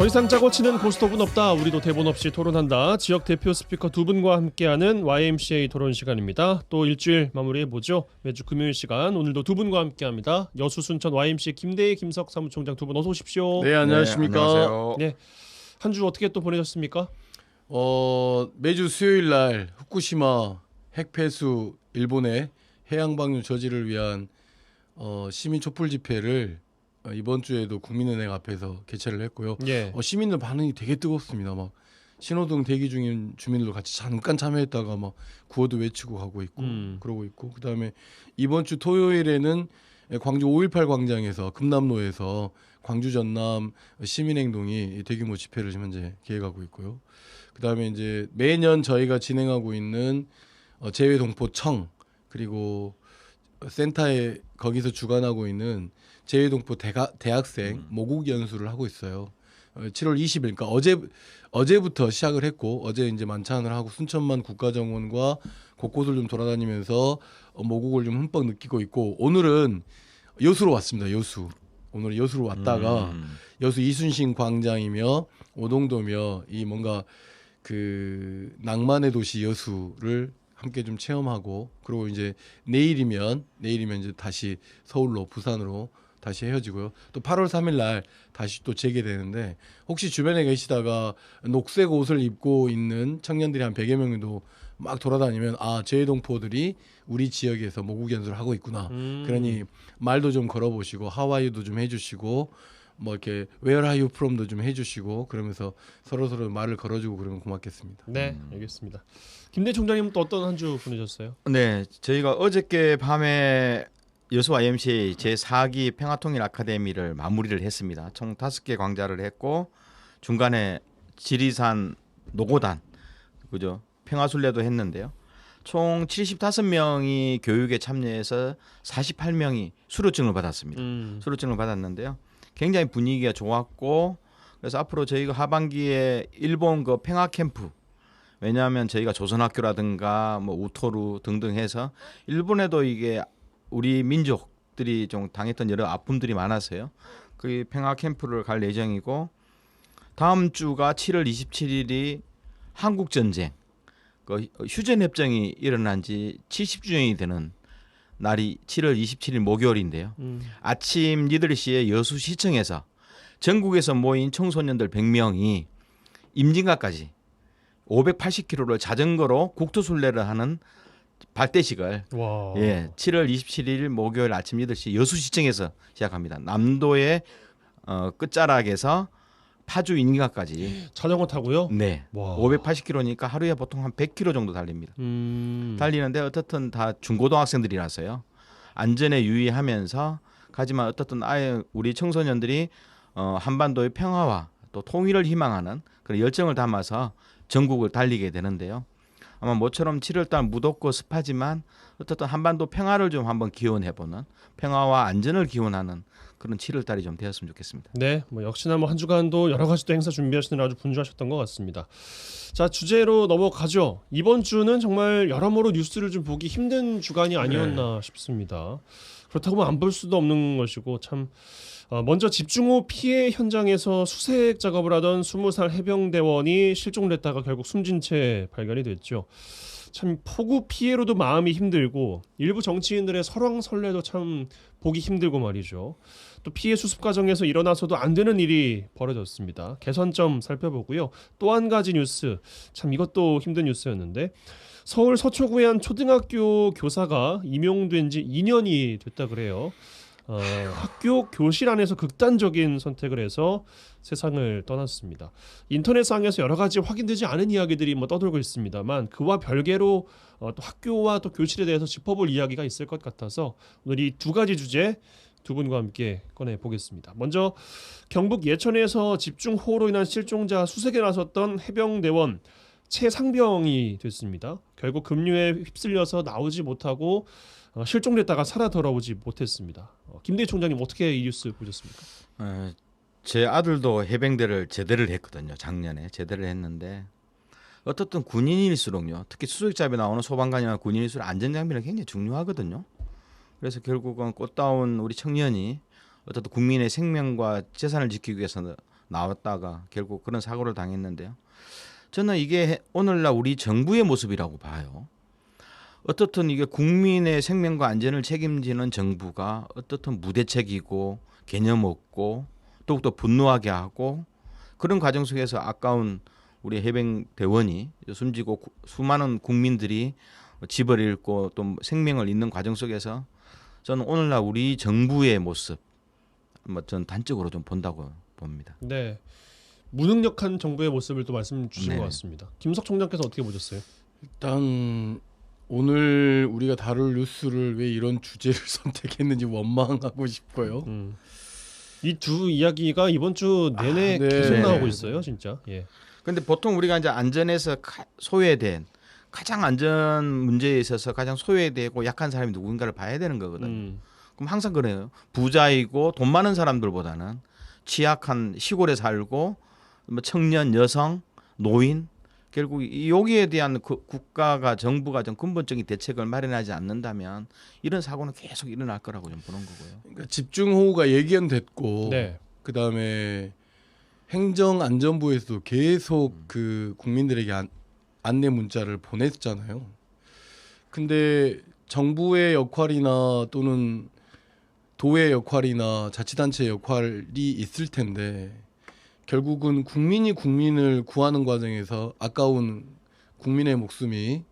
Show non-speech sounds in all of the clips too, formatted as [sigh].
더 이상 짜고 치는 고스톱은 없다. 우리도 대본 없이 토론한다. 지역 대표 스피커 두 분과 함께하는 YMCA 토론 시간입니다. 또 일주일 마무리해 보죠. 매주 금요일 시간 오늘도 두 분과 함께합니다. 여수 순천 YMCA 김대희 김석 사무총장 두 분 어서 오십시오. 네 안녕하십니까. 네, 안녕하세요. 네. 한 주 어떻게 또 보내셨습니까? 어 매주 수요일 날 후쿠시마 핵폐수 일본의 해양 방류 저지를 위한 어, 시민 촛불 집회를 어, 이번 주에도 국민은행 앞에서 개최를 했고요. 예. 어, 시민들 반응이 되게 뜨겁습니다. 막 신호등 대기 중인 주민들도 같이 잠깐 참여했다가 막 구호도 외치고 가고 있고 음. 그러고 있고 그다음에 이번 주 토요일에는 광주 5.18 광장에서 금남로에서 광주 전남 시민행동이 대규모 집회를 지금 현재 계획하고 있고요. 그다음에 이제 매년 저희가 진행하고 있는 어, 재외동포청 그리고 센터에 거기서 주관하고 있는 재외동포 대가, 대학생 모국 연수를 하고 있어요. 어, 7월 20일 그러니까 어제 어제부터 시작을 했고 어제 이제 만찬을 하고 순천만 국가정원과 곳곳을 좀 돌아다니면서 어, 모국을 좀 흠뻑 느끼고 있고 오늘은 여수로 왔습니다. 여수. 오늘 여수로 왔다가 음. 여수 이순신 광장이며 오동도며 이 뭔가 그 낭만의 도시 여수를 함께 좀 체험하고 그리고 이제 내일이면 내일이면 이제 다시 서울로 부산으로 다시 헤어지고요. 또 8월 3일 날 다시 또 재개되는데 혹시 주변에 계시다가 녹색 옷을 입고 있는 청년들이 한 100여 명 정도 막 돌아다니면 아 재외동포들이 우리 지역에서 모국 연수를 하고 있구나. 음. 그러니 말도 좀 걸어보시고 하와이도 좀 해주시고 뭐 이렇게 Where are you from도 좀 해주시고 그러면서 서로 서로 말을 걸어주고 그러면 고맙겠습니다. 네, 알겠습니다. 김대 총장님 또 어떤 한 주 보내셨어요? 네, 저희가 어저께 밤에 여수 YMCA 제 4기 평화통일 아카데미를 마무리를 했습니다. 총 5개 광자를 했고 중간에 지리산 노고단 그죠? 평화순례도 했는데요. 총 75명이 교육에 참여해서 48명이 수료증을 받았습니다. 음. 수료증을 받았는데요. 굉장히 분위기가 좋았고 그래서 앞으로 저희가 하반기에 일본 그 평화 캠프 왜냐하면 저희가 조선학교라든가 뭐 우토루 등등 해서 일본에도 이게 우리 민족들이 좀 당했던 여러 아픔들이 많아서요. 그 평화 캠프를 갈 예정이고 다음 주가 7월 27일이 한국 전쟁 그 휴전 협정이 일어난 지 70주년이 되는 날이 7월 27일 목요일인데요. 음. 아침 8시에 여수 시청에서 전국에서 모인 청소년들 100명이 임진각까지 580km를 자전거로 국토순례를 하는 발대식을 와. 예, 7월 27일 목요일 아침 8시 여수시청에서 시작합니다. 남도의 어, 끝자락에서 파주 임진각까지 자전거 타고요? 네. 와. 580km니까 하루에 보통 한 100km 정도 달립니다. 음. 달리는데 어떻든 다 중고등학생들이라서요. 안전에 유의하면서 가지만 어떻든 아예 우리 청소년들이 어, 한반도의 평화와 또 통일을 희망하는 그런 열정을 담아서 전국을 달리게 되는데요. 아마 모처럼 7월달 무덥고 습하지만 어떻든 한반도 평화를 좀 한번 기원해보는 평화와 안전을 기원하는 그런 7월달이 좀 되었으면 좋겠습니다. 네, 뭐 역시나 뭐 한 주간도 여러 가지 또 행사 준비하시느라 아주 분주하셨던 것 같습니다. 자 주제로 넘어가죠. 이번 주는 정말 여러모로 뉴스를 좀 보기 힘든 주간이 아니었나 싶습니다. 그렇다고 뭐안볼 수도 없는 것이고 참 어, 먼저 집중호 피해 현장에서 수색 작업을 하던 20살 해병대원이 실종됐다가 결국 숨진 채 발견이 됐죠. 참 폭우 피해로도 마음이 힘들고 일부 정치인들의 설왕설래도 참 보기 힘들고 말이죠. 또 피해 수습 과정에서 일어나서도 안 되는 일이 벌어졌습니다. 개선점 살펴보고요. 또 한 가지 뉴스, 참 이것도 힘든 뉴스였는데 서울 서초구의 한 초등학교 교사가 임용된 지 2년이 됐다 그래요. 어, 학교 교실 안에서 극단적인 선택을 해서 세상을 떠났습니다. 인터넷상에서 여러 가지 확인되지 않은 이야기들이 뭐 떠돌고 있습니다만 그와 별개로 어, 또 학교와 또 교실에 대해서 짚어볼 이야기가 있을 것 같아서 오늘 이 두 가지 주제 두 분과 함께 꺼내 보겠습니다. 먼저 경북 예천에서 집중호우로 인한 실종자 수색에 나섰던 해병대원 최상병이 됐습니다. 결국 급류에 휩쓸려서 나오지 못하고 어, 실종됐다가 살아 돌아오지 못했습니다. 어, 김대 총장님 어떻게 이 뉴스 보셨습니까? 어, 제 아들도 해병대를 제대를 했거든요. 작년에 제대를 했는데 어떻든 군인일수록요. 특히 수색잡에 나오는 소방관이나 군인일수록 안전장비는 굉장히 중요하거든요. 그래서 결국은 꽃다운 우리 청년이 어떻든 국민의 생명과 재산을 지키기 위해서 나왔다가 결국 그런 사고를 당했는데요. 저는 이게 오늘날 우리 정부의 모습이라고 봐요. 어떻든 이게 국민의 생명과 안전을 책임지는 정부가 어떻든 무대책이고 개념 없고 더욱더 분노하게 하고 그런 과정 속에서 아까운 우리 해병 대원이 숨지고 구- 수많은 국민들이 집을 잃고 또 생명을 잃는 과정 속에서 저는 오늘날 우리 정부의 모습 뭐 전 단적으로 좀 본다고 봅니다. 네. 무능력한 정부의 모습을 또 말씀 주신 네네. 것 같습니다. 김석 총장께서 어떻게 보셨어요? 일단 오늘 우리가 다룰 뉴스를 왜 이런 주제를 [laughs] 선택했는지 원망하고 싶고요. 음. 이두 이야기가 이번 주 내내 아, 네. 계속 네. 나오고 있어요, 진짜. 예. 근데 보통 우리가 이제 안전에서 가- 소외된 가장 안전 문제에 있어서 가장 소외되고 약한 사람이 누군가를 봐야 되는 거거든요. 음. 그럼 항상 그래요. 부자이고 돈 많은 사람들보다는 취약한 시골에 살고 뭐 청년, 여성, 노인 결국 이 여기에 대한 그 국가가 정부가 좀 근본적인 대책을 마련하지 않는다면 이런 사고는 계속 일어날 거라고 좀 보는 거고요. 그러니까 집중 호우가 예견됐고 네. 그 다음에 행정안전부에서도 계속 그 국민들에게 안, 안내 문자를 보냈잖아요. 근데 정부의 역할이나 또는 도의 역할이나 자치단체의 역할이 있을 텐데 결국은 국민이 국민을 구하는 과정에서 아까운 국민의 목숨이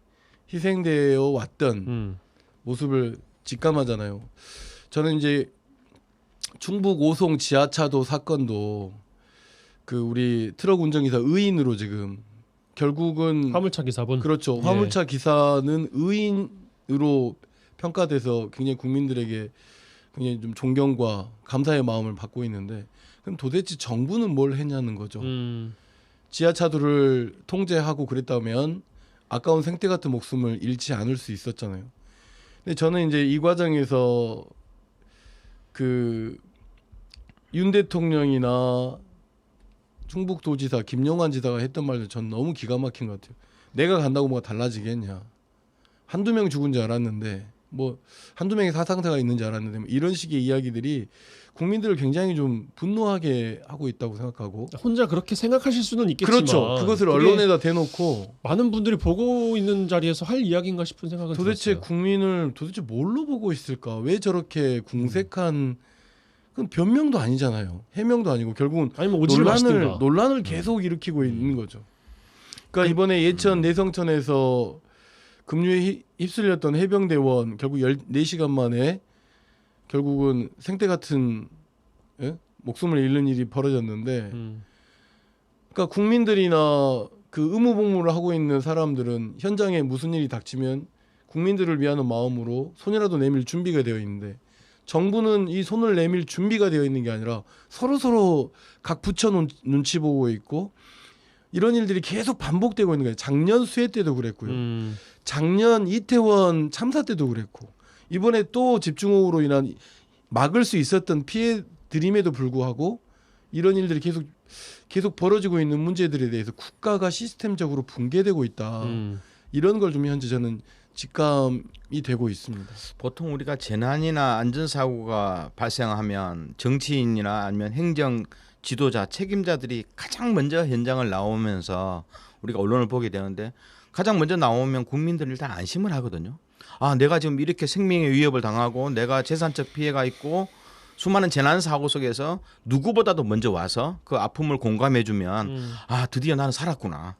희생되어 왔던 음. 모습을 직감하잖아요. 저는 이제 충북 오송 지하차도 사건도 그 우리 트럭 운전기사 의인으로 지금 결국은 화물차 기사분. 그렇죠. 예. 화물차 기사는 의인으로 평가돼서 굉장히 국민들에게 굉장히 좀 존경과 감사의 마음을 받고 있는데 그럼 도대체 정부는 뭘 했냐는 거죠. 음. 지하차도를 통제하고 그랬다면 아까운 생태 같은 목숨을 잃지 않을 수 있었잖아요. 근데 저는 이제 이 과정에서 그 윤 대통령이나 충북도지사 김용환 지사가 했던 말도 전 너무 기가 막힌 것 같아요. 내가 간다고 뭐가 달라지겠냐. 한두 명 죽은 줄 알았는데 뭐 한두 명의 사상자가 있는 줄 알았는데 뭐 이런 식의 이야기들이 국민들을 굉장히 좀 분노하게 하고 있다고 생각하고 혼자 그렇게 생각하실 수는 있겠지만 그렇죠. 그것을 언론에다 대놓고 많은 분들이 보고 있는 자리에서 할 이야기인가 싶은 생각은 도대체 들었어요. 국민을 도대체 뭘로 보고 있을까? 왜 저렇게 궁색한 그건 변명도 아니잖아요. 해명도 아니고 결국은 아니면 뭐 논란을 마시든가. 음. 논란을 계속 일으키고 있는 거죠. 그러니까 이번에 예천 내성천에서 급류에 휩- 휩쓸렸던 해병대원 결국 14시간 만에 결국은 생태 같은 예? 목숨을 잃는 일이 벌어졌는데 음. 그러니까 국민들이나 그 의무복무를 하고 있는 사람들은 현장에 무슨 일이 닥치면 국민들을 위하는 마음으로 손이라도 내밀 준비가 되어 있는데 정부는 이 손을 내밀 준비가 되어 있는 게 아니라 서로 서로 각 부처 눈- 눈치 보고 있고 이런 일들이 계속 반복되고 있는 거예요. 작년 수해 때도 그랬고요. 음. 작년 이태원 참사 때도 그랬고 이번에 또 집중호우로 인한 막을 수 있었던 피해들임에도 불구하고 이런 일들이 계속 계속 벌어지고 있는 문제들에 대해서 국가가 시스템적으로 붕괴되고 있다. 음. 이런 걸 좀 현재 저는 직감이 되고 있습니다. 보통 우리가 재난이나 안전사고가 발생하면 정치인이나 아니면 행정 지도자 책임자들이 가장 먼저 현장을 나오면서 우리가 언론을 보게 되는데 가장 먼저 나오면 국민들은 일단 안심을 하거든요. 아, 내가 지금 이렇게 생명의 위협을 당하고 내가 재산적 피해가 있고 수많은 재난 사고 속에서 누구보다도 먼저 와서 그 아픔을 공감해주면 음. 아 드디어 나는 살았구나.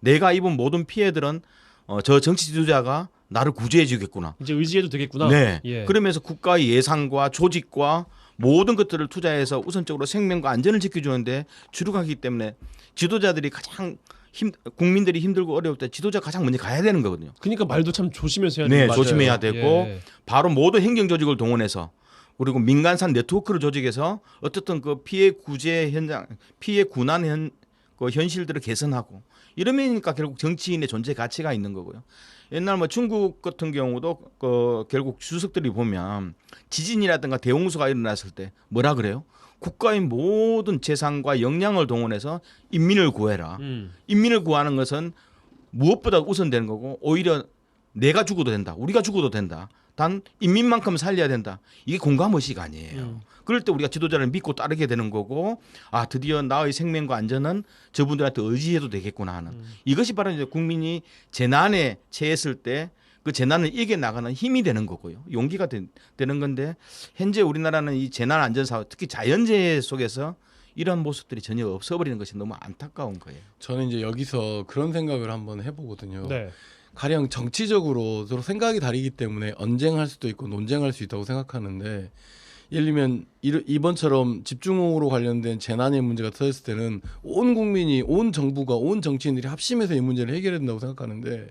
내가 입은 모든 피해들은 어, 저 정치 지도자가 나를 구제해주겠구나. 이제 의지해도 되겠구나. 네. 예. 그러면서 국가의 예산과 조직과 모든 것들을 투자해서 우선적으로 생명과 안전을 지켜주는데 주력하기 때문에 지도자들이 가장 힘 국민들이 힘들고 어려울 때 지도자 가 가장 먼저 가야 되는 거거든요. 그러니까 말도 참 조심해서 해야 네, 되는 조심해야 거죠. 되고 예. 바로 모든 행정 조직을 동원해서 그리고 민간산 네트워크를 조직해서 어쨌든 그 피해 구제 현장, 피해 군안 현, 그 현실들을 개선하고 이러면니까 결국 정치인의 존재 가치가 있는 거고요. 옛날 뭐 중국 같은 경우도 그 결국 주석들이 보면 지진이라든가 대홍수가 일어났을 때 뭐라 그래요? 국가의 모든 재산과 역량을 동원해서 인민을 구해라. 음. 인민을 구하는 것은 무엇보다 우선되는 거고 오히려 내가 죽어도 된다. 우리가 죽어도 된다. 단 인민만큼 살려야 된다. 이게 공감 의식 아니에요. 음. 그럴 때 우리가 지도자를 믿고 따르게 되는 거고 아 드디어 나의 생명과 안전은 저분들한테 의지해도 되겠구나 하는 음. 이것이 바로 이제 국민이 재난에 처했을 때 그 재난을 이겨 나가는 힘이 되는 거고요 용기가 되, 는 건데 현재 우리나라는 이 재난 안전 사업 특히 자연재해 속에서 이런 모습들이 전혀 없어버리는 것이 너무 안타까운 거예요. 저는 이제 여기서 그런 생각을 한번 해보거든요. 네. 가령 정치적으로 서로 생각이 다르기 때문에 언쟁할 수도 있고 논쟁할 수 있다고 생각하는데 예를 들면 이번처럼 집중호우로 관련된 재난의 문제가 터졌을 때는 온 국민이 온 정부가 온 정치인들이 합심해서 이 문제를 해결해야 된다고 생각하는데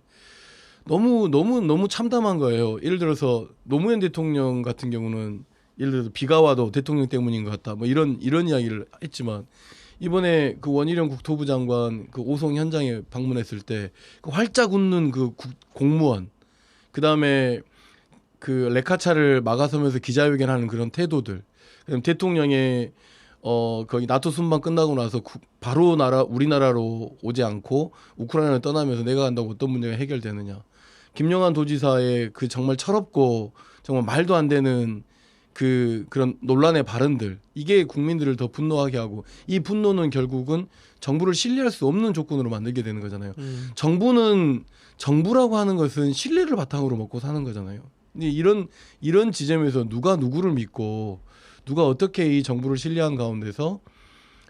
너무 너무 너무 참담한 거예요. 예를 들어서 노무현 대통령 같은 경우는 예를 들어서 비가 와도 대통령 때문인 것 같다. 뭐 이런 이런 이야기를 했지만 이번에 그 원희룡 국토부 장관 그 오송 현장에 방문했을 때 그 활짝 웃는 그 국- 공무원 그 다음에 그 레카차를 막아서면서 기자회견하는 그런 태도들 그다음 대통령의 어 거기 나토 순방 끝나고 나서 구- 바로 나라 우리나라로 오지 않고 우크라이나를 떠나면서 내가 간다고 어떤 문제가 해결되느냐. 김영환 도지사의 그 정말 철없고 정말 말도 안 되는 그 그런 논란의 발언들 이게 국민들을 더 분노하게 하고 이 분노는 결국은 정부를 신뢰할 수 없는 조건으로 만들게 되는 거잖아요. 음. 정부는 정부라고 하는 것은 신뢰를 바탕으로 먹고 사는 거잖아요. 근데 이런 이런 지점에서 누가 누구를 믿고 누가 어떻게 이 정부를 신뢰한 가운데서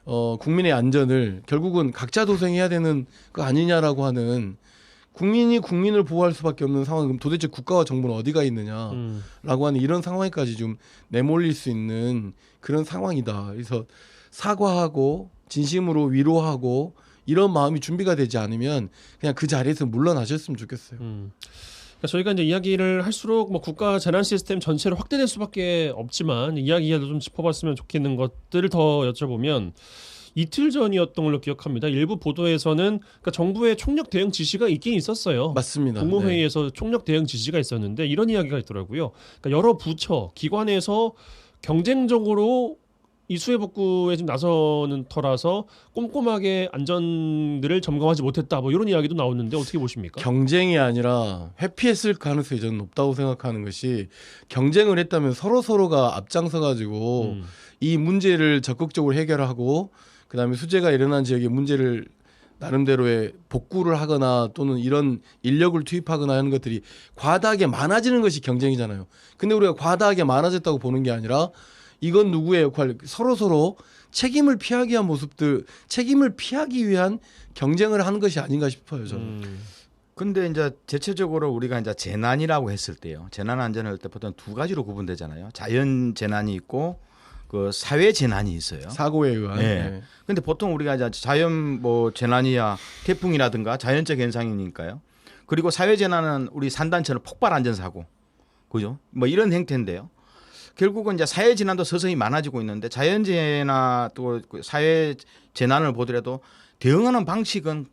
어 국민의 안전을 결국은 각자 도생해야 되는 거 아니냐라고 하는 국민이 국민을 보호할 수밖에 없는 상황. 그럼 도대체 국가와 정부는 어디가 있느냐? 음. 라고 하는 이런 상황까지 좀 내몰릴 수 있는 그런 상황이다. 그래서 사과하고 진심으로 위로하고 이런 마음이 준비가 되지 않으면 그냥 그 자리에서 물러나셨으면 좋겠어요. 음. 그러니까 저희가 이제 이야기를 할수록 뭐 국가 재난 시스템 전체로 확대될 수밖에 없지만 이야기라도 좀 짚어봤으면 좋겠는 것들을 더 여쭤보면 이틀 전이었던 걸로 기억합니다. 일부 보도에서는 그러니까 정부의 총력 대응 지시가 있긴 있었어요. 맞습니다. 네. 국무회의에서 총력 대응 지시가 있었는데 이런 이야기가 있더라고요. 그러니까 여러 부처 기관에서 경쟁적으로 이 수해 복구에 좀 나서는 터라서 꼼꼼하게 안전들을 점검하지 못했다. 뭐 이런 이야기도 나오는데 어떻게 보십니까? 경쟁이 아니라 회피했을 가능성이 저는 높다고 생각하는 것이 경쟁을 했다면 서로 서로가 앞장서 가지고 음. 이 문제를 적극적으로 해결하고 그다음에 수재가 일어난 지역에 문제를 나름대로의 복구를 하거나 또는 이런 인력을 투입하거나 하는 것들이 과다하게 많아지는 것이 경쟁이잖아요. 근데 우리가 과다하게 많아졌다고 보는 게 아니라 이건 누구의 역할 서로 서로 책임을 피하기 위한 모습들 책임을 피하기 위한 경쟁을 하는 것이 아닌가 싶어요 저는. 음. 근데 이제 대체적으로 우리가 이제 재난이라고 했을 때요. 재난 안전을 할때 보통 두 가지로 구분되잖아요. 자연 재난이 있고 그 사회 재난이 있어요. 사고에 의한. 네. 네. 근데 보통 우리가 이제 자연 뭐 재난이야 태풍이라든가 자연적 현상이니까요. 그리고 사회 재난은 우리 산단처럼 폭발 안전 사고. 그죠? 뭐 이런 행태인데요. 결국은 이제 사회 재난도 서서히 많아지고 있는데 자연 재해나 또그 사회 재난을 보더라도 대응하는 방식은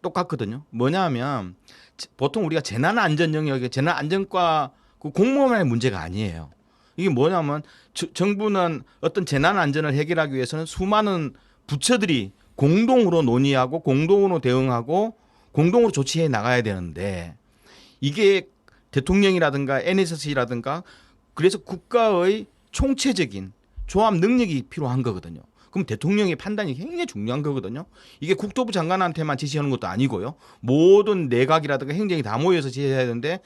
똑같거든요. 뭐냐하면 보통 우리가 재난 안전 영역에 재난 안전과 그 공무원의 문제가 아니에요. 이게 뭐냐면 저- 정부는 어떤 재난 안전을 해결하기 위해서는 수많은 부처들이 공동으로 논의하고 공동으로 대응하고 공동으로 조치해 나가야 되는데 이게 대통령이라든가 NSC라든가 그래서 국가의 총체적인 조합 능력이 필요한 거거든요. 그럼 대통령의 판단이 굉장히 중요한 거거든요. 이게 국토부 장관한테만 지시하는 것도 아니고요. 모든 내각이라든가 행정이 다 모여서 지시해야 되는데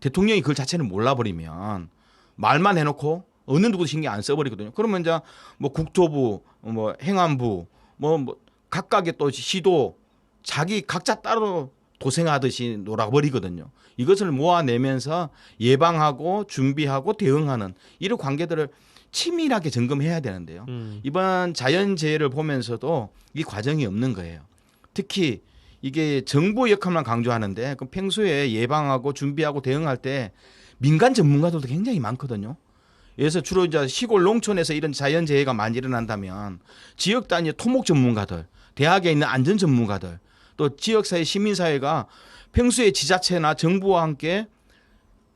대통령이 그걸 자체를 몰라버리면 말만 해놓고 어느 누구도 신경 안 써버리거든요. 그러면 이제 뭐 국토부, 뭐 행안부, 뭐, 뭐 각각의 또 시도 자기 각자 따로 도생하듯이 놀아버리거든요. 이것을 모아내면서 예방하고 준비하고 대응하는 이런 관계들을 치밀하게 점검해야 되는데요. 음. 이번 자연재해를 보면서도 이 과정이 없는 거예요. 특히 이게 정부 역할만 강조하는데 그 평소에 예방하고 준비하고 대응할 때 민간 전문가들도 굉장히 많거든요. 그래서 주로 이제 시골 농촌에서 이런 자연재해가 많이 일어난다면 지역 단위 토목 전문가들, 대학에 있는 안전 전문가들, 또 지역사회 시민사회가 평소에 지자체나 정부와 함께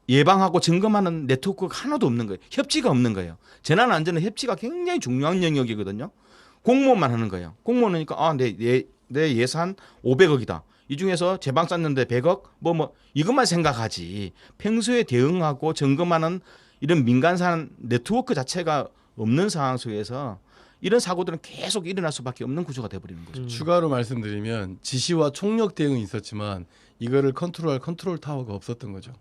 예방하고 점검하는 네트워크가 하나도 없는 거예요. 협치가 없는 거예요. 재난 안전은 협치가 굉장히 중요한 영역이거든요. 공무원만 하는 거예요. 공무원이니까 아, 내, 내, 내 예산 500억이다. 이 중에서 제방 쌌는데 100억 뭐뭐 이것만 생각하지 평소에 대응하고 점검하는 이런 민간산 네트워크 자체가 없는 상황 속에서 이런 사고들은 계속 일어날 수밖에 없는 구조가 돼버리는 거죠. 추가로 말씀드리면 지시와 총력 대응이 있었지만 이거를 컨트롤할 컨트롤 타워가 없었던 거죠.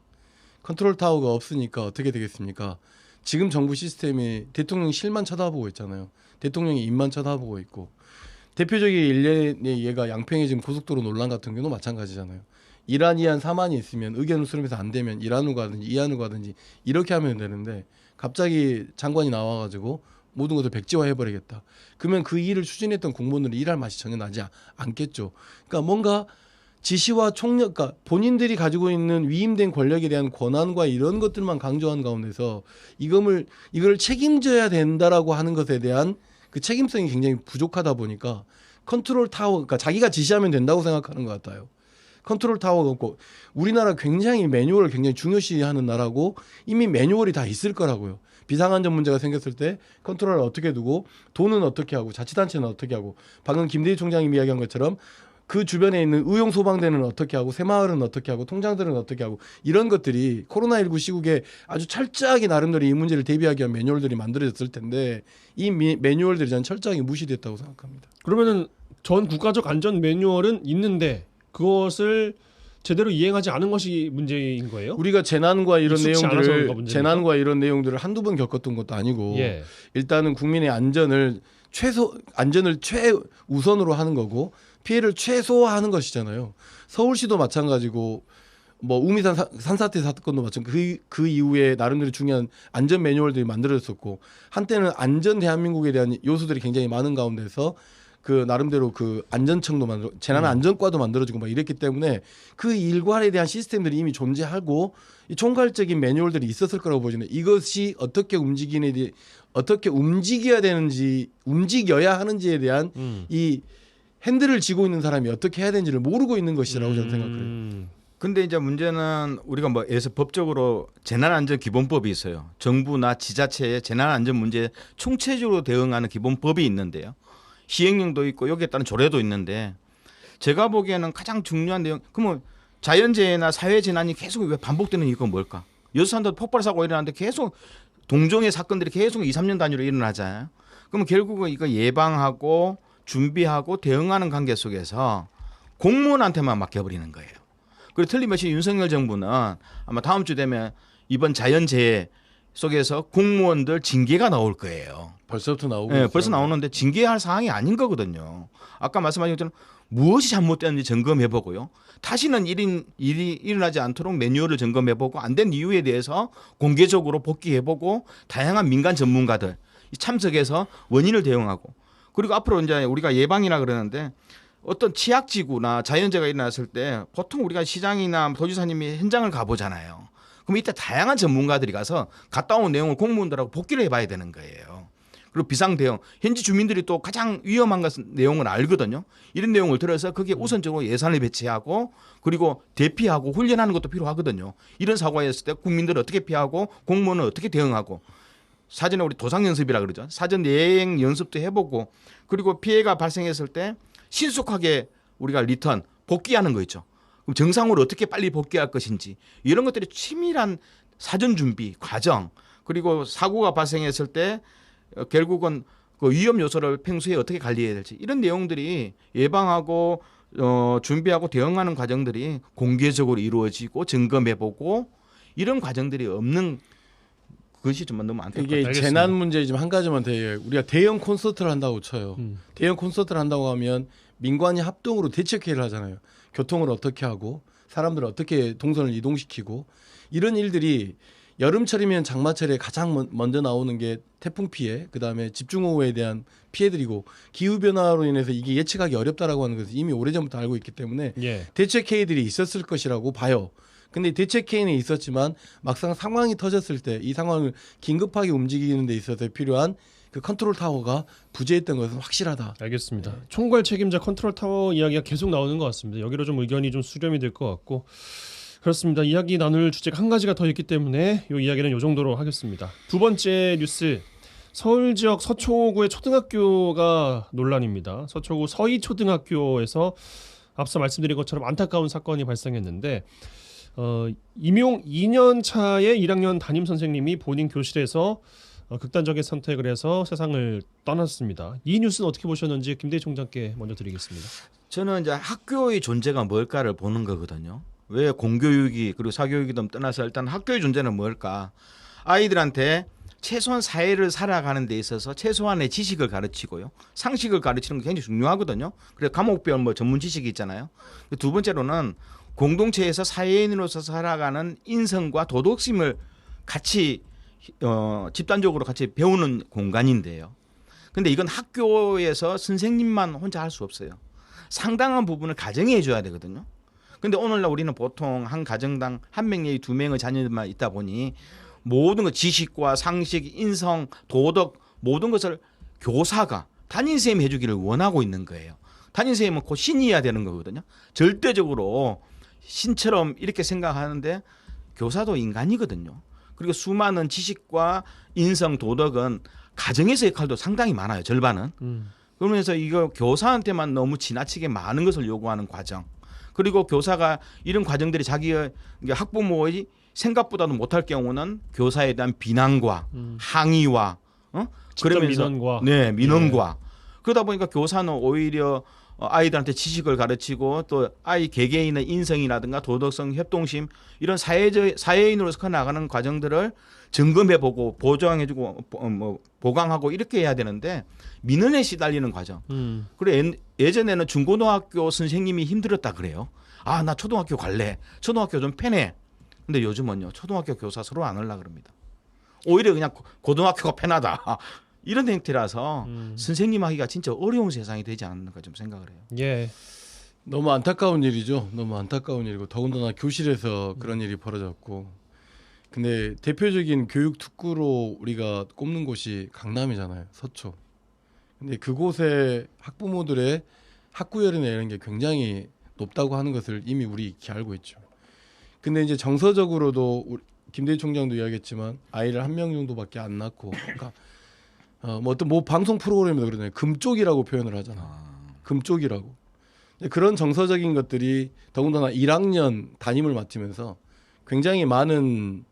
컨트롤 타워가 없으니까 어떻게 되겠습니까? 지금 정부 시스템이 대통령 실만 쳐다보고 있잖아요. 대통령이 입만 쳐다보고 있고 대표적인 일례의 얘가 양평의 지금 고속도로 논란 같은 경우도 마찬가지잖아요. 이란 이안 사만이 있으면 의견을 수렴해서 안 되면 이란으로 가든지 이안으로 가든지 이렇게 하면 되는데 갑자기 장관이 나와가지고 모든 것을 백지화 해버리겠다. 그러면 그 일을 추진했던 공무원들이 일할 맛이 전혀 나지 아- 않겠죠. 그러니까 뭔가 지시와 총력, 그러니까 본인들이 가지고 있는 위임된 권력에 대한 권한과 이런 것들만 강조한 가운데서 이걸 이걸 책임져야 된다라고 하는 것에 대한 그 책임성이 굉장히 부족하다 보니까 컨트롤 타워, 그러니까 자기가 지시하면 된다고 생각하는 것 같아요. 컨트롤 타워가 없고 우리나라 굉장히 매뉴얼을 굉장히 중요시하는 나라고 이미 매뉴얼이 다 있을 거라고요. 비상안전 문제가 생겼을 때 컨트롤을 어떻게 두고 돈은 어떻게 하고 자치단체는 어떻게 하고 방금 김대희 총장이 이야기한 것처럼 그 주변에 있는 의용 소방대는 어떻게 하고 새마을은 어떻게 하고 통장들은 어떻게 하고 이런 것들이 코로나19 시국에 아주 철저하게 나름대로 이 문제를 대비하기 위한 매뉴얼들이 만들어졌을 텐데 이 미- 매뉴얼들이 저는 철저하게 무시됐다고 생각합니다. 그러면은 전 국가적 안전 매뉴얼은 있는데 그것을 제대로 이행하지 않은 것이 문제인 거예요? 우리가 재난과 이런 내용들을? 재난과 이런 내용들을 한두 번 겪었던 것도 아니고 예. 일단은 국민의 안전을 최소 안전을 최우선으로 하는 거고 피해를 최소화하는 것이잖아요. 서울시도 마찬가지고 뭐 우미산 사- 산사태 사건도 마찬가지 그, 그 이후에 나름대로 중요한 안전 매뉴얼들이 만들어졌었고 한때는 안전 대한민국에 대한 요소들이 굉장히 많은 가운데서 그 나름대로 그 안전청도 만들어 재난 안전과도 만들어지고 막 이랬기 때문에 그 일관에 대한 시스템들이 이미 존재하고 이 총괄적인 매뉴얼들이 있었을 거라고 보시는 이것이 어떻게 움직이는 데 어떻게 움직여야 되는지 움직여야 하는지에 대한 음. 이 핸들을 쥐고 있는 사람이 어떻게 해야 되는지를 모르고 있는 것이라고 저는 생각해요. 음. 근데 이제 문제는 우리가 뭐 예서 법적으로 재난안전 기본법이 있어요. 정부나 지자체의 재난안전 문제에 총체적으로 대응하는 기본법이 있는데요. 시행령도 있고 여기에 따른 조례도 있는데 제가 보기에는 가장 중요한 내용 그러면 자연재해나 사회재난이 계속 왜 반복되는 이유가 뭘까? 여수산도 폭발 사고 일어나는데 계속 동종의 사건들이 계속 2, 3년 단위로 일어나잖아요. 그러면 결국은 이거 예방하고 준비하고 대응하는 관계 속에서 공무원한테만 맡겨버리는 거예요. 그리고 틀림없이 윤석열 정부는 아마 다음 주 되면 이번 자연재해 속에서 공무원들 징계가 나올 거예요. 벌써부터 나오고 예, 있어요. 벌써 나오는데 징계할 사항이 아닌 거거든요. 아까 말씀하신 것처럼 무엇이 잘못됐는지 점검해보고요. 다시는 일인 일이 일어나지 않도록 매뉴얼을 점검해보고 안 된 이유에 대해서 공개적으로 복귀해보고 다양한 민간 전문가들 이 참석해서 원인을 대응하고 그리고 앞으로 이제 우리가 예방이라 그러는데 어떤 치약지구나 자연재해가 일어났을 때 보통 우리가 시장이나 도지사님이 현장을 가보잖아요. 그럼 이때 다양한 전문가들이 가서 갔다 온 내용을 공무원들하고 복기를 해봐야 되는 거예요. 그리고 비상 대응 현지 주민들이 또 가장 위험한 것은 내용을 알거든요. 이런 내용을 들어서 거기에 우선적으로 예산을 배치하고 그리고 대피하고 훈련하는 것도 필요하거든요. 이런 사고가 있을 때 국민들을 어떻게 피하고 공무원은 어떻게 대응하고 사전에 우리 도상 연습이라 그러죠. 사전 예행 연습도 해보고 그리고 피해가 발생했을 때 신속하게 우리가 리턴 복귀하는 거 있죠. 그럼 정상으로 어떻게 빨리 복귀할 것인지 이런 것들이 치밀한 사전 준비 과정 그리고 사고가 발생했을 때 어, 결국은 그 위험 요소를 평소에 어떻게 관리해야 될지 이런 내용들이 예방하고 어, 준비하고 대응하는 과정들이 공개적으로 이루어지고 점검해보고 이런 과정들이 없는 것이 좀 너무 안타깝다. 이게 알겠습니다. 재난 문제 지금 한 가지만 더 얘기해요. 우리가 대형 콘서트를 한다고 쳐요. 음. 대형 콘서트를 한다고 하면 민관이 합동으로 대책회의를 하잖아요. 교통을 어떻게 하고 사람들을 어떻게 동선을 이동시키고 이런 일들이 여름철이면 장마철에 가장 먼- 먼저 나오는 게 태풍 피해, 그다음에 집중호우에 대한 피해들이고 기후 변화로 인해서 이게 예측하기 어렵다라고 하는 것을 이미 오래전부터 알고 있기 때문에 예. 대책 회의들이 있었을 것이라고 봐요. 근데 대책 회의는 있었지만 막상 상황이 터졌을 때 이 상황을 긴급하게 움직이는 데 있어서 필요한 그 컨트롤 타워가 부재했던 것은 확실하다. 알겠습니다. 총괄 책임자 컨트롤 타워 이야기가 계속 나오는 것 같습니다. 여기로 좀 의견이 좀 수렴이 될 것 같고 그렇습니다. 이야기 나눌 주제가 한 가지가 더 있기 때문에 이 이야기는 이 정도로 하겠습니다. 두 번째 뉴스 서울 지역 서초구의 초등학교가 논란입니다. 서초구 서희 초등학교에서 앞서 말씀드린 것처럼 안타까운 사건이 발생했는데 어, 임용 2년 차의 1학년 담임 선생님이 본인 교실에서 어, 극단적인 선택을 해서 세상을 떠났습니다. 이 뉴스는 어떻게 보셨는지 김대희 총장께 먼저 드리겠습니다. 저는 이제 학교의 존재가 뭘까를 보는 거거든요. 왜 공교육이 그리고 사교육이든 떠나서 일단 학교의 존재는 뭘까? 아이들한테 최소한 사회를 살아가는 데 있어서 최소한의 지식을 가르치고요. 상식을 가르치는 게 굉장히 중요하거든요. 그래서 과목별 뭐 전문 지식이 있잖아요. 두 번째로는 공동체에서 사회인으로서 살아가는 인성과 도덕심을 같이 어, 집단적으로 같이 배우는 공간인데요. 근데 이건 학교에서 선생님만 혼자 할 수 없어요. 상당한 부분을 가정이 해줘야 되거든요. 근데 오늘날 우리는 보통 한 가정당 한 명 내지 두 명의 자녀만 있다 보니 모든 것 지식과 상식, 인성, 도덕 모든 것을 교사가 담임 선생님이 해주기를 원하고 있는 거예요. 담임 선생님은 곧 신이어야 되는 거거든요. 절대적으로 신처럼 이렇게 생각하는데 교사도 인간이거든요. 그리고 수많은 지식과 인성, 도덕은 가정에서의 역할도 상당히 많아요. 절반은. 음. 그러면서 이거 교사한테만 너무 지나치게 많은 것을 요구하는 과정. 그리고 교사가 이런 과정들이 자기의 학부모의 생각보다도 못할 경우는 교사에 대한 비난과 음. 항의와 어? 직접 민원과 네 민원과 그러다 보니까 교사는 오히려 어, 아이들한테 지식을 가르치고 또 아이 개개인의 인성이라든가 도덕성, 협동심 이런 사회적 사회인으로서 커 나가는 과정들을 점검해보고 보장해주고 보, 어, 뭐 보강하고 이렇게 해야 되는데 민원에 시달리는 과정. 음. 그리고 예- 예전에는 중고등학교 선생님이 힘들었다 그래요. 아 나 초등학교 갈래. 초등학교 좀 편해. 근데 요즘은요 초등학교 교사 서로 안 하려 그럽니다. 오히려 그냥 고- 고등학교가 편하다. 이런 형태라서 음. 선생님 하기가 진짜 어려운 세상이 되지 않는가 좀 생각을 해요. 예. 너무 안타까운 일이죠. 너무 안타까운 일이고 더군다나 교실에서 그런 일이 벌어졌고. 근데 대표적인 교육 특구로 우리가 꼽는 곳이 강남이잖아요. 서초. 근데 그곳에 학부모들의 학구열이나 이런 게 굉장히 높다고 하는 것을 이미 우리 익히 알고 있죠. 근데 이제 정서적으로도 김대희 총장도 이야기했지만 아이를 한 명 정도밖에 안 낳고 그러니까 어, 뭐 어떤 뭐 방송 프로그램에도 그러잖아요. 금쪽이라고 표현을 하잖아. 금쪽이라고. 근데 그런 정서적인 것들이 더군다나 1학년 담임을 맡으면서 굉장히 많은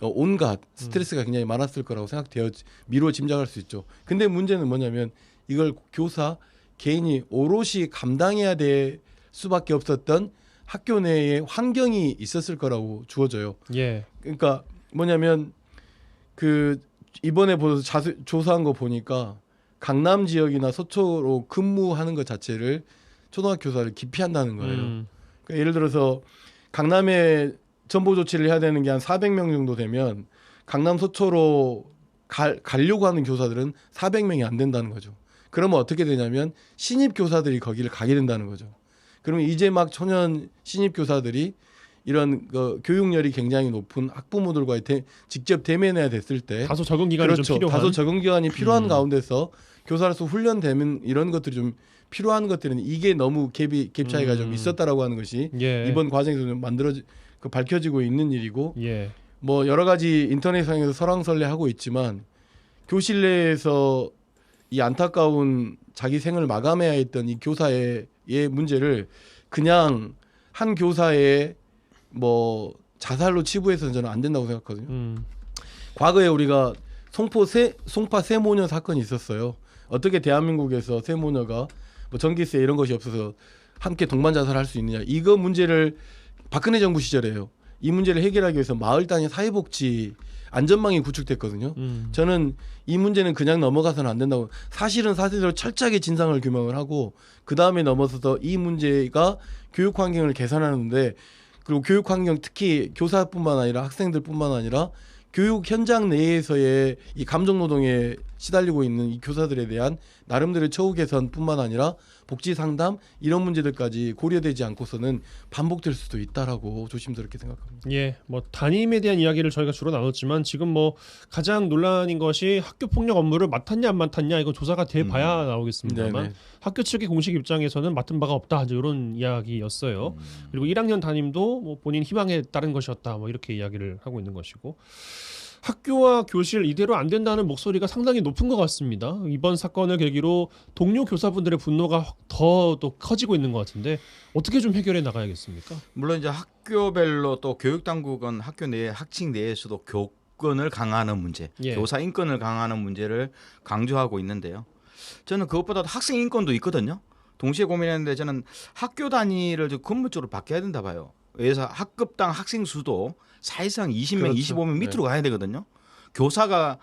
어, 온갖 스트레스가 굉장히 많았을 거라고 생각되어 미루어 짐작할 수 있죠. 근데 문제는 뭐냐면 이걸 교사 개인이 오롯이 감당해야 될 수밖에 없었던 학교 내에 환경이 있었을 거라고 주어져요. 예. 그러니까 뭐냐면 그 이번에 보서 자세, 조사한 거 보니까 강남 지역이나 서초로 근무하는 것 자체를 초등학교 교사를 기피한다는 거예요. 음. 그러니까 예를 들어서 강남에 전보 조치를 해야 되는 게 한 400명 정도 되면 강남 서초로 갈, 가려고 하는 교사들은 400명이 안 된다는 거죠. 그러면 어떻게 되냐면 신입 교사들이 거기를 가게 된다는 거죠. 그러면 이제 막 초년 신입 교사들이 이런 그 교육열이 굉장히 높은 학부모들과의 대, 직접 대면해야 됐을 때 다소 적응 기간이 그렇죠. 좀 필요한 다소 적응 기간이 필요한 음. 가운데서 교사로서 훈련되면 이런 것들이 좀 필요한 것들은 이게 너무 갭이 갭 차이가 음. 좀 있었다라고 하는 것이 예. 이번 과정에서 좀 만들어지 그 밝혀지고 있는 일이고 예. 뭐 여러 가지 인터넷상에서 설왕설래 하고 있지만 교실 내에서 이 안타까운 자기 생을 마감해야 했던 이 교사의 의 문제를 그냥 한 교사의 뭐 자살로 치부해서는 저는 안 된다고 생각하거든요. 음. 과거에 우리가 송포 세 송파 세모녀 사건이 있었어요. 어떻게 대한민국에서 세모녀가 뭐 전기세 이런 것이 없어서 함께 동반 자살할 수 있느냐 이거 문제를 박근혜 정부 시절에요. 이 문제를 해결하기 위해서 마을 단위 사회복지 안전망이 구축됐거든요. 음. 저는 이 문제는 그냥 넘어가서는 안 된다고 사실은 사실대로 철저하게 진상을 규명을 하고 그 다음에 넘어서서 이 문제가 교육 환경을 개선하는데 그리고 교육 환경 특히 교사뿐만 아니라 학생들뿐만 아니라 교육 현장 내에서의 이 감정 노동에 시달리고 있는 이 교사들에 대한 나름대로의 처우 개선뿐만 아니라 복지 상담 이런 문제들까지 고려되지 않고서는 반복될 수도 있다라고 조심스럽게 생각합니다. 예, 뭐 담임에 대한 이야기를 저희가 주로 나눴지만 지금 뭐 가장 논란인 것이 학교 폭력 업무를 맡았냐 안 맡았냐 이거 조사가 돼 봐야 나오겠습니다만 음. 네네. 학교 측의 공식 입장에서는 맡은 바가 없다 이런 이야기였어요. 음. 그리고 1학년 담임도 뭐 본인 희망에 따른 것이었다 뭐 이렇게 이야기를 하고 있는 것이고 학교와 교실 이대로 안 된다는 목소리가 상당히 높은 것 같습니다. 이번 사건을 계기로 동료 교사분들의 분노가 더 또 커지고 있는 것 같은데 어떻게 좀 해결해 나가야겠습니까? 물론 이제 학교별로 또 교육 당국은 학교 내 학칙 내에서도 교권을 강화하는 문제, 예. 교사 인권을 강화하는 문제를 강조하고 있는데요. 저는 그것보다도 학생 인권도 있거든요. 동시에 고민했는데 저는 학교 단위를 좀 근무적으로 바뀌어야 된다 봐요. 그래서 학급당 학생 수도 사실상 20명, 그렇죠. 25명 밑으로 가야 되거든요. 교사가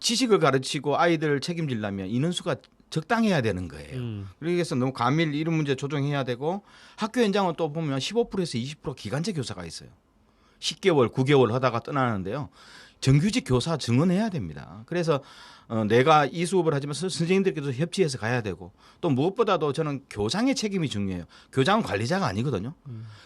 지식을 가르치고 아이들을 책임지려면 인원수가 적당해야 되는 거예요. 음. 그래서 너무 과밀 이런 문제 조정해야 되고 학교 현장은 또 보면 15%에서 20% 기간제 교사가 있어요. 10개월, 9개월 하다가 떠나는데요. 정규직 교사 증언해야 됩니다. 그래서 어, 내가 이 수업을 하지만 선- 선생님들께도 협치해서 가야 되고 또 무엇보다도 저는 교장의 책임이 중요해요. 교장은 관리자가 아니거든요.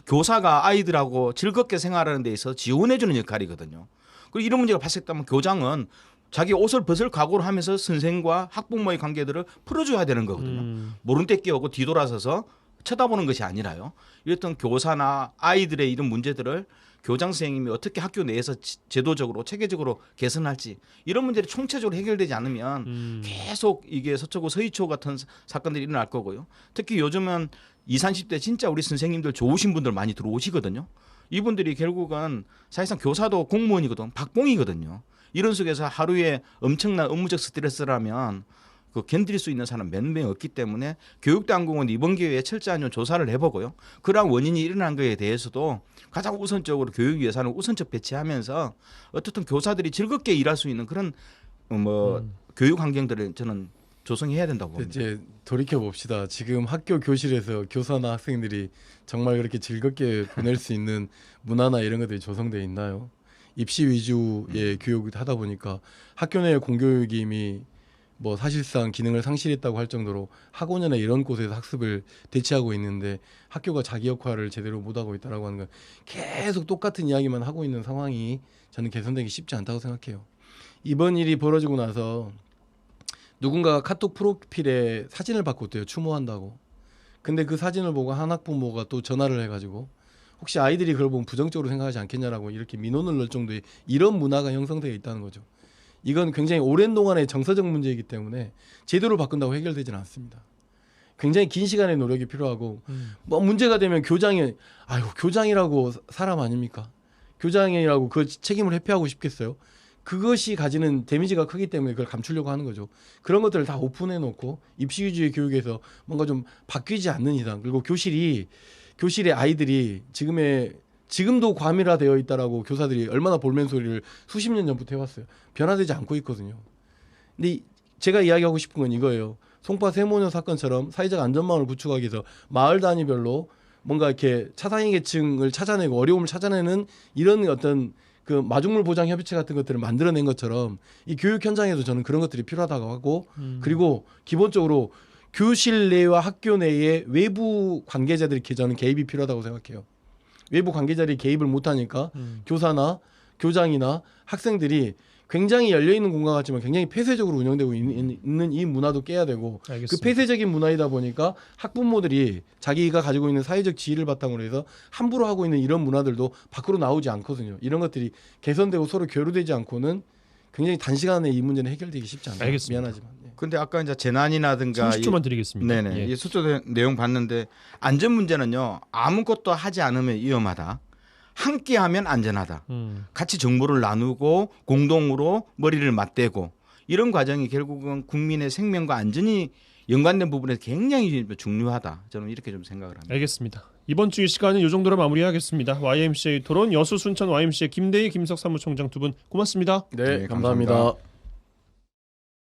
교사가 아이들하고 즐겁게 생활하는 데 있어서 지원해주는 역할이거든요. 그리고 이런 문제가 발생했다면 교장은 자기 옷을 벗을 각오를 하면서 선생과 학부모의 관계들을 풀어줘야 되는 거거든요. 음. 모른 때 끼어고 뒤돌아서서 쳐다보는 것이 아니라요. 이랬던 교사나 아이들의 이런 문제들을 교장 선생님이 어떻게 학교 내에서 지- 제도적으로 체계적으로 개선할지 이런 문제를 총체적으로 해결되지 않으면 음. 계속 이게 서초구 서희초 같은 사- 사건들이 일어날 거고요. 특히 요즘은 20, 30대 진짜 우리 선생님들 좋으신 분들 많이 들어오시거든요. 이분들이 결국은 사실상 교사도 공무원이거든, 박봉이거든요. 이런 속에서 하루에 엄청난 업무적 스트레스라면 그 견딜 수 있는 사람 몇 명 없기 때문에 교육당국은 이번 기회에 철저한 좀 조사를 해보고요. 그러한 원인이 일어난 거에 대해서도 가장 우선적으로 교육 예산을 우선적 배치하면서 어떻든 교사들이 즐겁게 일할 수 있는 그런 어, 뭐 교육 환경들을 저는 조성해야 된다고 봅니다. 이제 돌이켜 봅시다. 지금 학교 교실에서 교사나 학생들이 정말 그렇게 즐겁게 보낼 수 있는 [laughs] 문화나 이런 것들이 조성돼 있나요? 입시 위주의 교육을 하다 보니까 학교 내 공교육이 이미 뭐 사실상 기능을 상실했다고 할 정도로 학원이나 이런 곳에서 학습을 대체하고 있는데 학교가 자기 역할을 제대로 못 하고 있다라고 하는 건 계속 똑같은 이야기만 하고 있는 상황이 저는 개선되기 쉽지 않다고 생각해요. 이번 일이 벌어지고 나서 누군가가 카톡 프로필에 사진을 바꿨대요. 추모한다고. 근데 그 사진을 보고 한 학부모가 또 전화를 해가지고 혹시 아이들이 그걸 보면 부정적으로 생각하지 않겠냐라고 이렇게 민원을 넣을 정도의 이런 문화가 형성되어 있다는 거죠. 이건 굉장히 오랜 동안의 정서적 문제이기 때문에 제도를 바꾼다고 해결되지는 않습니다. 굉장히 긴 시간의 노력이 필요하고 음. 뭐 문제가 되면 교장이 아유 교장이라고 사람 아닙니까? 교장이라고 그 책임을 회피하고 싶겠어요? 그것이 가지는 데미지가 크기 때문에 그걸 감추려고 하는 거죠. 그런 것들을 다 오픈해 놓고 입시 위주의 교육에서 뭔가 좀 바뀌지 않는 이상 그리고 교실이 교실의 아이들이 지금의 지금도 과밀화되어 있다라고 교사들이 얼마나 볼멘 소리를 수십 년 전부터 해왔어요. 변화되지 않고 있거든요. 근데 이- 제가 이야기하고 싶은 건 이거예요. 송파 세모녀 사건처럼 사회적 안전망을 구축하기 위해서 마을 단위별로 뭔가 이렇게 차상위 계층을 찾아내고 어려움을 찾아내는 이런 어떤 그 마중물 보장 협의체 같은 것들을 만들어낸 것처럼 이 교육 현장에도 저는 그런 것들이 필요하다고 하고 음. 그리고 기본적으로 교실 내와 학교 내에 외부 관계자들이 저는 개입이 필요하다고 생각해요. 외부 관계자들이 개입을 못하니까 음. 교사나 교장이나 학생들이 굉장히 열려 있는 공간 같지만 굉장히 폐쇄적으로 운영되고 있- 있는 이 문화도 깨야 되고 그 알겠습니다. 폐쇄적인 문화이다 보니까 학부모들이 자기가 가지고 있는 사회적 지위를 바탕으로 해서 함부로 하고 있는 이런 문화들도 밖으로 나오지 않거든요. 이런 것들이 개선되고 서로 교류되지 않고는 굉장히 단시간에 이 문제는 해결되기 쉽지 않아요. 알겠습니다. 미안하지만. 예. 근데 아까 이제 재난이라든가 30초만 드리겠습니다. 네네. 예. 이 수조 대- 내용 봤는데 안전 문제는요 아무것도 하지 않으면 위험하다. 함께 하면 안전하다. 음. 같이 정보를 나누고 공동으로 머리를 맞대고 이런 과정이 결국은 국민의 생명과 안전이 연관된 부분에서 굉장히 중요하다. 저는 이렇게 좀 생각을 합니다. 알겠습니다. 이번 주 이 시간은 이 정도로 마무리하겠습니다. YMCA 토론 여수 순천 YMCA 김대희 김석 사무총장 두 분 고맙습니다. 네, 네, 감사합니다. 감사합니다.